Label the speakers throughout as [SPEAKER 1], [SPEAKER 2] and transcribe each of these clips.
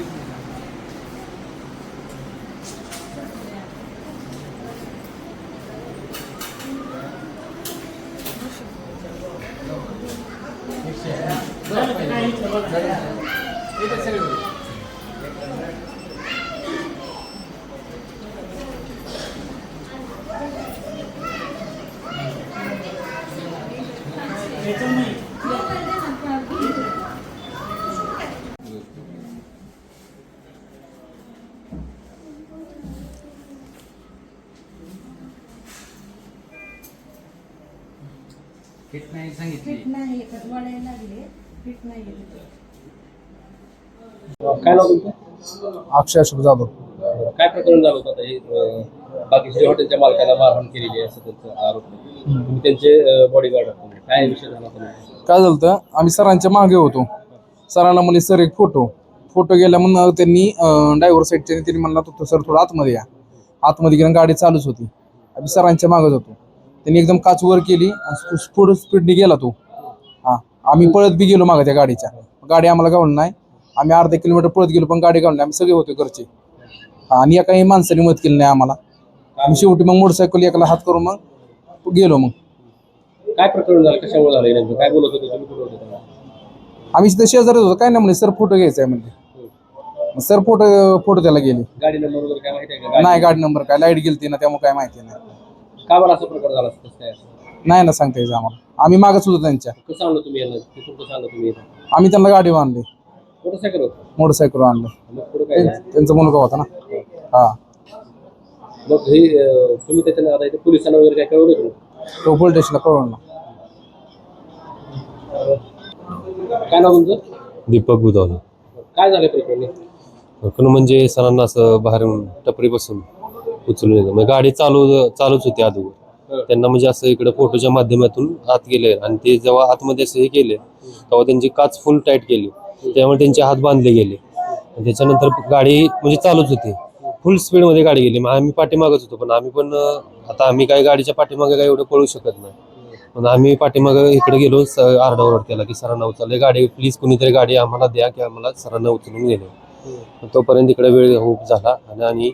[SPEAKER 1] Thank you. Fit नाही सांगितली.
[SPEAKER 2] Fit नाही तर वळायला लागले. फिट नाही येत.
[SPEAKER 3] काय नाव तुमचं?
[SPEAKER 4] अक्षय अशोक जाधव.
[SPEAKER 3] काय प्रकरण झालं होतं हे बाकीच्या हॉटेलच्या मालकाला मारहाण केलेली आहे असं त्यांचा आरोप. तुम्ही त्यांचे बॉडीगार्ड काय विषय झाला होता?
[SPEAKER 4] काय झालं होतं? आम्ही सरांच्या मागे होतो. सरांना म्हणले सर एक फोटो फोटो गेल्या म्हणून त्यांनी ड्रायव्हर साईडच्या त्यांनी म्हणला तो सर थोडं आतमध्ये या. आतमध्ये गेलं गाडी चालूच होती. आम्ही सरांच्या मागत होतो त्यांनी एकदम काच वर केली स्पीड स्पीडने गेला तो. हा आम्ही पळत बी गेलो मागे त्या गाडीच्या. गाडी आम्हाला गावली नाही. आम्ही अर्धा किलोमीटर पळत गेलो पण गाडी गावली नाही. आम्ही सगळे होते घरचे. हा, आणि एकाही माणसाने मदत केली नाही आम्हाला. आम्ही शेवटी मग मोटरसायकल एकाला हात करून मग गेलो मग.
[SPEAKER 3] काय प्रकरण झालं? कशामुळे झालं काय बोलत होते तुम्ही? कुठं होते तेव्हा?
[SPEAKER 4] आम्ही तिथे शेजारीच होतो. काय नाही म्हणजे सर फोटो घ्यायचा आहे म्हणजे मग सर फोटो फोटो त्याला गेले.
[SPEAKER 3] गाडी नंबर वगैरे काय माहिती
[SPEAKER 4] नाही गाडी नंबर काय? लाइट गेलती ना त्यामुळे काय माहिती नाही.
[SPEAKER 3] का बरं असा प्रकार झाला असं कसं काय असं?
[SPEAKER 4] नाही ना सांगता यायचं आम्हाला. आम्ही मागच होतो त्यांच्या.
[SPEAKER 3] कसं आणलं तुम्ही यांना तिथून कसं आणलं तुम्ही इथं?
[SPEAKER 4] आम्ही त्यांना गाडी आणली
[SPEAKER 3] मोटरसायकल होतं.
[SPEAKER 4] मोटरसायकल आणलं.
[SPEAKER 3] मग पुढे काय झालं?
[SPEAKER 4] त्यां- त्यांचा मुलगा होता ना. हा.
[SPEAKER 3] मग हे अं, तुम्ही त्याच्या आता इथे पोलिसांना वगैरे काय कळवलं का?
[SPEAKER 4] तो पोलीस स्टेशनला कळवलं ना.
[SPEAKER 3] काय नाव तुमचं?
[SPEAKER 5] दीपक बुधावलं
[SPEAKER 3] काय झालं प्रकरण?
[SPEAKER 5] म्हणजे सरांना असं बाहेरून टपरी बसून उचलून येतं. म्हणजे गाडी चालू चालूच होती अगोदर त्यांना म्हणजे असं इकडे फोटोच्या माध्यमातून आत गेले आणि ते जेव्हा आतमध्ये असं हे केले तेव्हा त्यांची काच फुल टाईट केली. त्यामुळे त्यांचे हात बांधले गेले. त्याच्यानंतर गाडी म्हणजे चालूच होती. फुल स्पीडमध्ये गाडी गेली. मग आम्ही पाठीमागच होतो. पण आम्ही पण आता आम्ही काय गाडीच्या पाठीमागे काय एवढं पळू शकत नाही. पण आम्ही पाठीमागं इकडे गेलो आरडाओरड केला की सरांना उचलले गाडी प्लीज कुणीतरी गाडी आम्हाला द्या की आम्हाला सरांना उचलून गेले तोपर्यंत इकडे वेळ खूप झाला आणि आणि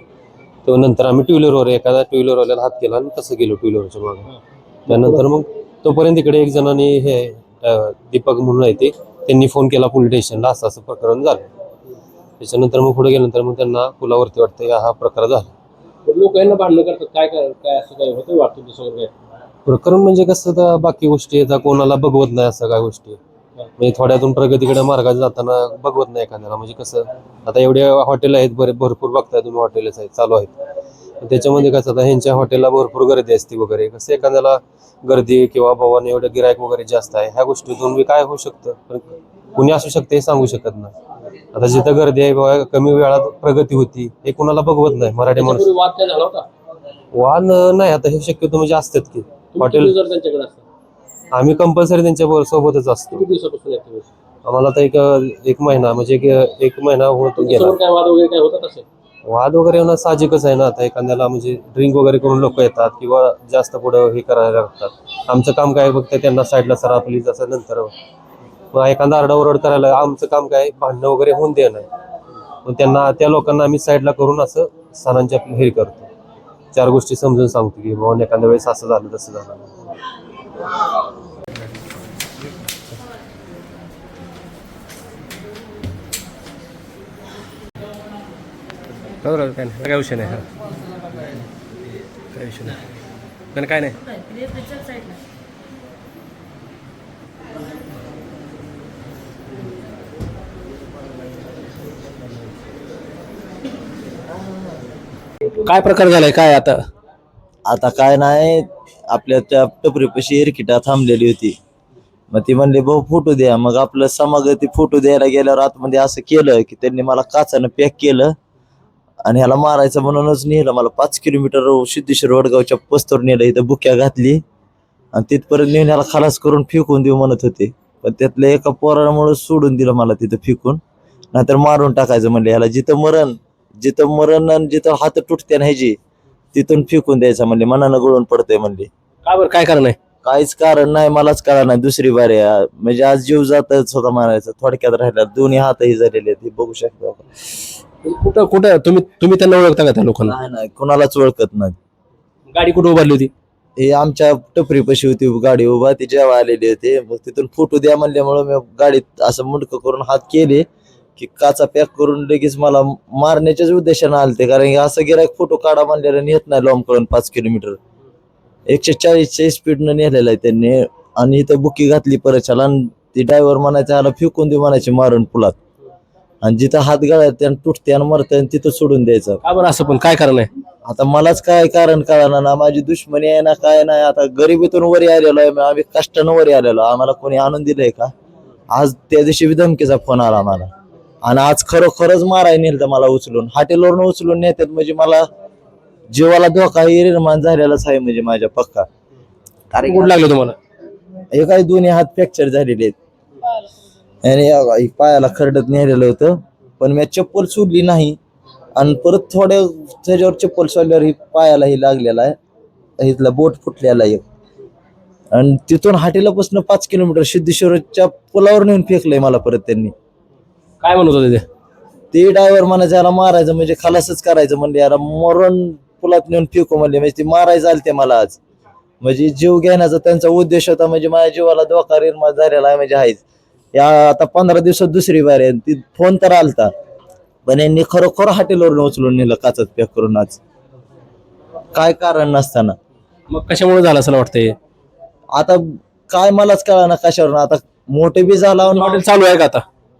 [SPEAKER 5] तो नंतर आम्ही टू व्हीलरवर एखादा टू व्हीलरवाल्याला हात केला आणि तसं गेलो टू व्हीलरच्या मागे. त्यानंतर मग तोपर्यंत इकडे एक जणांनी हे दीपक म्हणून आहे ते त्यांनी फोन केला पोलीस स्टेशनला असं असं प्रकरण झालं. त्याच्यानंतर मग पुढे गेल्यानंतर मग त्यांना पुलावरती वाटतं हा प्रकार झाला.
[SPEAKER 3] लोक यांना भांडणं करतात. काय असं काय होतं वाटतं दुसरं काय
[SPEAKER 5] प्रकरण म्हणजे कसं बाकी गोष्टी कोणाला बघवत नाही असं काय गोष्टी म्हणजे थोड्यातून प्रगतीकडे मार्गात जाताना बघवत नाही एखाद्याला. म्हणजे कसं आता एवढे हॉटेल आहेत बरे भरपूर बघताय तुम्ही हॉटेल्स आहेत चालू आहेत. त्याच्यामध्ये कसं आता ह्यांच्या हॉटेलला भरपूर गर्दी असते वगैरे. कसं एखाद्याला गर्दी किंवा बाबाने एवढं गिरायक वगैरे जास्त आहे ह्या गोष्टीतून काय होऊ शकतं? पण कुणी असू शकते हे सांगू शकत नाही. आता जिथं गर्दी आहे बाबा कमी वेळात प्रगती होती हे कुणाला बघवत नाही मराठी माणूस.
[SPEAKER 3] वाद
[SPEAKER 5] नाही आता हे शक्यतो म्हणजे असतात की. हॉटेल
[SPEAKER 3] किती दिवस त्यांच्याकडे असता
[SPEAKER 5] आम्ही कंपल्सरी त्यांच्या सोबतच असतो.
[SPEAKER 3] दिवसापासून
[SPEAKER 5] आम्हाला आता एक एक महिना म्हणजे एक एक महिना होतो गेला.
[SPEAKER 3] काय वाद वगैरे काय होतात असे
[SPEAKER 5] वाद वगैरे होणं साहजिकच आहे ना आता. एखाद्याला म्हणजे ड्रिंक वगैरे करून लोक येतात किंवा जास्त पुढं हे करायला लागतात. आमचं काम काय फक्त त्यांना साईडला सर प्लीज असं नंतर. मग एखादा आरडाओरड करायला आमचं काम काय? भांडणं वगैरे होऊन देणं. मग त्यांना त्या लोकांना आम्ही साईडला करून असं सणांच्या हे करतो. चार गोष्टी समजून सांगतो की बाबा एखाद्या वेळेस असं झालं तसं झालं.
[SPEAKER 3] बरोबर काय नाही. काय विषय नाही हा. काय विषय नाही. पण काय नाही? काय प्रकार झालाय? काय आता?
[SPEAKER 6] आता काय नाही आपल्या त्या टपरीपाशी एरकिटा थांबलेली होती. मग ती म्हणली भाऊ फोटो द्या. मग आपलं समागती फोटो द्यायला गेल्यावर आतमध्ये असं केलं की त्यांनी मला काचानं पॅक केलं. आणि ह्याला मारायचं म्हणूनच नेलं. मला पाच किलोमीटर सिद्धेश्वर वडगावच्या पस्तवर नेलं इथं बुक्या घातली. आणि तिथपर्यंत नेऊन ह्याला खलास करून फेकून देऊ म्हणत होते. पण त्यातल्या एका पोरामुळे सोडून दिलं मला तिथं फेकून. नाहीतर मारून टाकायचं म्हणले. ह्याला जिथं मरण जिथं मरण आणि जिथं हात तुटते ना ह्याची तिथून फेकून द्यायचं म्हणले. मनानं गळून पडतंय म्हणले.
[SPEAKER 3] काय बरं? काय कारण आहे?
[SPEAKER 6] काहीच कारण नाही. मलाच कळा नाही. दुसरी बारी. म्हणजे आज जीव जातच होता मारायचा थोडक्यात राहिला. दोन्ही हातही झालेले आहेत. हे बघू शकता. आपण.
[SPEAKER 3] कुठं कुठं तुम्ही तुम्ही त्यांना ओळखता का त्या लोकांना?
[SPEAKER 6] नाही नाही कोणालाच ओळखत नाही.
[SPEAKER 3] गाडी कुठं उभारली होती?
[SPEAKER 6] हे आमच्या टपरी पशी होती गाडी उभा ती जेव्हा आलेली होती मग तिथून फोटो द्या म्हणल्यामुळे मी गाडीत असं मुंडकं करून हात केले की काचा पॅक करून लगेच मला मारण्याच्याच उद्देशानं आलते कारण की असं गिरायक फोटो काढा म्हणलेलं नेत नाही लॉम करून पाच किलोमीटर. एकशे चाळीसच्या स्पीडनं नेलेलं आहे त्यांनी आणि इथं बुकी घातली परत आणि ती ड्रायव्हर म्हणायचं ह्याला फेकून दे म्हणायचे मारून पुलात. आणि जिथं हात गाळ्यात तुटते आणि मरते तिथं सोडून द्यायचं.
[SPEAKER 3] का बरं असं पण? काय कारण आहे?
[SPEAKER 6] आता मलाच काय कारण कळणार ना माझी दुश्मनी आहे ना काय नाही. आता गरिबीतून वरी आलेलो आहे. आम्ही कष्टानं वरी आलेलो आम्हाला कोणी आणून दिलंय का? आज त्या दिवशी धमकीचा फोन आला मला आणि आज खरोखरच माराय नेलं मला उचलून. हॉटेलवरून उचलून नेतात. म्हणजे मला जीवाला धोका हे निर्माण झालेलाच आहे म्हणजे माझ्या पक्का. कारण
[SPEAKER 3] लागलं तुम्हाला?
[SPEAKER 6] हे काही दोन्ही हात फ्रॅक्चर झालेले आहेत. आणि पायाला खरडत नेलेलं होतं. पण मी चप्पल सोडली नाही. आणि परत थोड्या त्याच्यावर चप्पल सोडल्यावर ही पायाला ही लागलेला आहे. इथला बोट फुटलेला आहे. एक आणि तिथून हाटेलापासून पाच किलोमीटर सिद्धेश्वरच्या पुलावर नेऊन फेकलंय मला परत त्यांनी.
[SPEAKER 3] काय म्हणत होते ते?
[SPEAKER 6] ते ड्रायव्हर म्हणायचं याला मारायचं म्हणजे खलासच करायचं म्हणजे याला मरण पुलात नेऊन फेकू म्हणले. म्हणजे ते मारायचं आलते मला आज. म्हणजे जीव घेण्याचा त्यांचा उद्देश होता. म्हणजे माझ्या जीवाला धोका निर्माण झालेला आहे म्हणजे आहेच. या आता पंधरा दिवसात दुसरी बार आहे. ती फोन तर आलता. पण यांनी खरोखर हॉटेलवरून उचलून नेलं काचत पॅक करून आज. काय कारण नसताना.
[SPEAKER 3] मग कशामुळे झालं असं वाटतंय?
[SPEAKER 6] आता काय मलाच कळा ना कशावर आता मोठे बी झाला
[SPEAKER 3] हॉटेल चालू आहे का आता?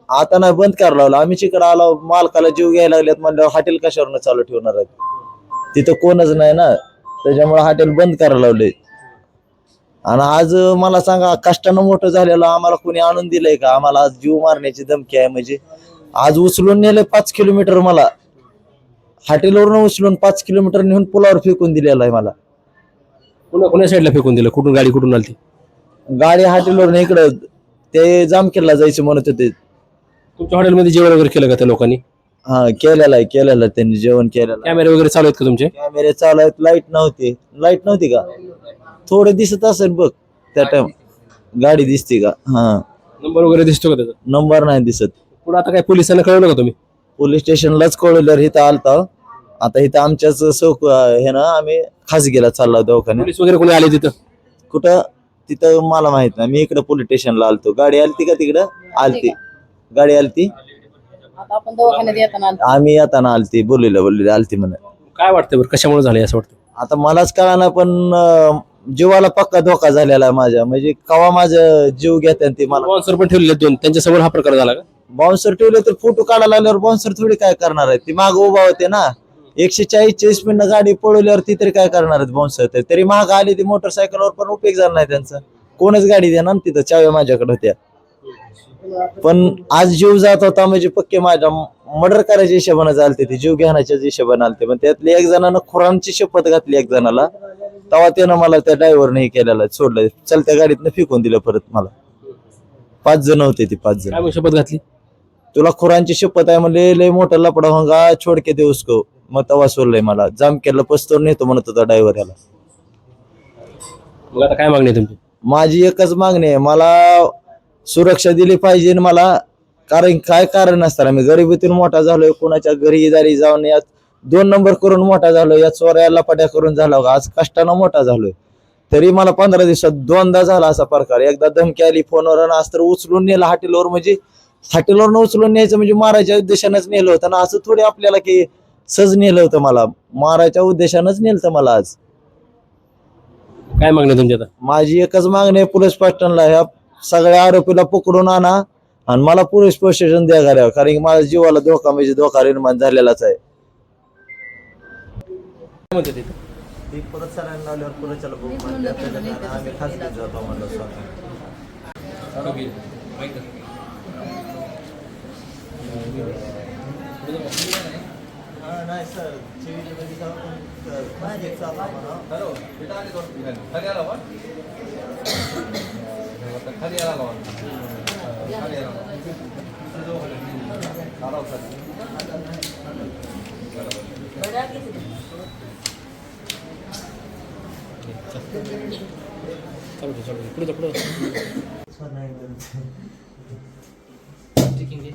[SPEAKER 6] आता नाही बंद करायला लावलं. आम्ही तिकडे आलो मालकाला जीव घ्यायला लागलेत म्हणल्यावर हॉटेल कशावर चालू ठेवणार आहेत? तिथं कोणच नाही ना. त्याच्यामुळे हॉटेल बंद करायला लावले. आणि आज मला सांगा कष्टानं मोठं झालेलं आम्हाला कोणी आणून दिलंय का? आम्हाला आज जीव मारण्याची धमकी आहे म्हणजे. आज उचलून नेले पाच किलोमीटर मला. हॉटेलवरून उचलून पाच किलोमीटर नेऊन पुलावर फेकून दिलेला आहे मला.
[SPEAKER 3] कुणा कुण्या साईडला फेकून दिलं? कुठून गाडी कुठून आली
[SPEAKER 6] गाडी हॉटेलवरून इकडं ते जामखेडला जायचे म्हणत होते.
[SPEAKER 3] तुमच्या हॉटेलमध्ये जेवण वगैरे केलं का त्या लोकांनी?
[SPEAKER 6] हा केलेलं आहे केलेलं आहे त्यांनी जेवण केलेलं आहे.
[SPEAKER 3] कॅमेरे वगैरे चालू आहेत का तुमचे?
[SPEAKER 6] कॅमेरे चालू आहेत लाइट नव्हती. लाइट नव्हती का? थोडे दिसत असेल बघ त्या टाइम गाडी दिसते का? हा.
[SPEAKER 3] नंबर वगैरे दिसतो का त्याचा?
[SPEAKER 6] नंबर नाही दिसत.
[SPEAKER 3] पुढे आता काय पोलिसांना कळवलं का तुम्ही?
[SPEAKER 6] पोलीस स्टेशनलाच कळवल्यावर इथं आलता. आता इथं आमच्याच चौक हे ना आम्ही खासगीला चाललो दवाखान्यात.
[SPEAKER 3] पोलीस वगैरे कोणी आले तिथं?
[SPEAKER 6] कुठं? तिथं मला माहीत नाही. मी इकडे पोलीस स्टेशनला आलतो. गाडी आलती का तिकडं? आलती. गाडी आलती?
[SPEAKER 2] आता आपण दवाखान्यात येताना
[SPEAKER 6] आम्ही येताना आलती. बोललेलं बोललेलं आलती म्हणे
[SPEAKER 3] काय वाटतं बरं? कशामुळे झालं असं वाटतं
[SPEAKER 6] आता मलाच कळाना पण अं, जीवाला पक्का धोका झालेला माझ्या. म्हणजे कवा माझं जीव घेते ते मला.
[SPEAKER 3] स्पॉन्सर पण ठेवलेले आहेत दोन. त्यांच्यासमोर हा प्रकार झाला का?
[SPEAKER 6] बाउन्सर ठेवले तर फोटो काढायला लागल्यावर बाउन्सर थोडी काय करणार आहे? ती माग उभा होते ना. एकशे चाळीसच्या स्पीडनं गाडी पळवल्यावर ती तरी काय करणार आहेत बाउन्सर तर तरी माग आली ती मोटरसायकलवर पण उपयोग झाला नाही त्यांचा. कोणच गाडी देणार ना तिथं. चाव्या माझ्याकडे होत्या. पण आज जीव जात होता म्हणजे पक्के माझ्या मर्डर करायच्या हिशोबाने चालते ते. जीव घेण्याच्याच हिशोबाने आलते. पण त्यातले एक जणांना खुरांची शपथ घातली एक जणाला. तेव्हा त्यानं मला त्या ड्रायव्हरने हे केलेलं सोडलं. चलत्या गाडीतनं फेकून दिलं परत मला. पाच जण होते ती पाच जण.
[SPEAKER 3] काय मग शपथ घातली?
[SPEAKER 6] तुला खुरांची शपथ आहे म्हणले लय मोठा लपडा होंगा छोड के दे उसको मग तवा सोडलंय मला. जाम केलं पस्तोर नेतो म्हणत होता ड्रायव्हर याला.
[SPEAKER 3] मग आता काय मागणी आहे तुमची?
[SPEAKER 6] माझी एकच मागणी आहे. मला सुरक्षा दिली पाहिजे आणि मला. कारण काय कारण असताना मी गरिबीतून मोठा झालोय. कोणाच्या घरी दारी जाऊन यात दोन नंबर करून मोठा झालोय या चोऱ्या लपाट्या करून झाला आज कष्टानं मोठा झालोय. तरी मला पंधरा दिवसात दोनदा झाला असा प्रकार. एकदा धमकी आली फोनवर आणि आज तर उचलून नेलं हॉटेलवर. म्हणजे हॉटेलवर उचलून न्यायचं म्हणजे मारायच्या उद्देशानंच नेलं होतं ना. असं थोडी आपल्याला की सहज नेलं होतं मला. मारायच्या उद्देशानंच नेलं होतं मला आज.
[SPEAKER 3] काय मागणी आहे तुमची आता
[SPEAKER 6] माझी एकच मागणी आहे पोलीस स्टेशनला. ह्या सगळ्या आरोपीला पकडून आणा आणि मला पोलीस स्टेशन द्या घालावं कारण की माझ्या जीवाला धोका म्हणजे धोका निर्माण झालेलाच आहे.
[SPEAKER 3] म्हणतो तिथं? ती परत चालायला लावल्यावर परत चालू बघ आम्ही खास जातो म्हणलं स्वतः हा,
[SPEAKER 6] नाही सर चिवीमध्ये जाऊ पण अ, project चालला
[SPEAKER 3] 잡을게, 잡을게. 그러자, 그러자.
[SPEAKER 6] 전화했는데. 찍힌 게?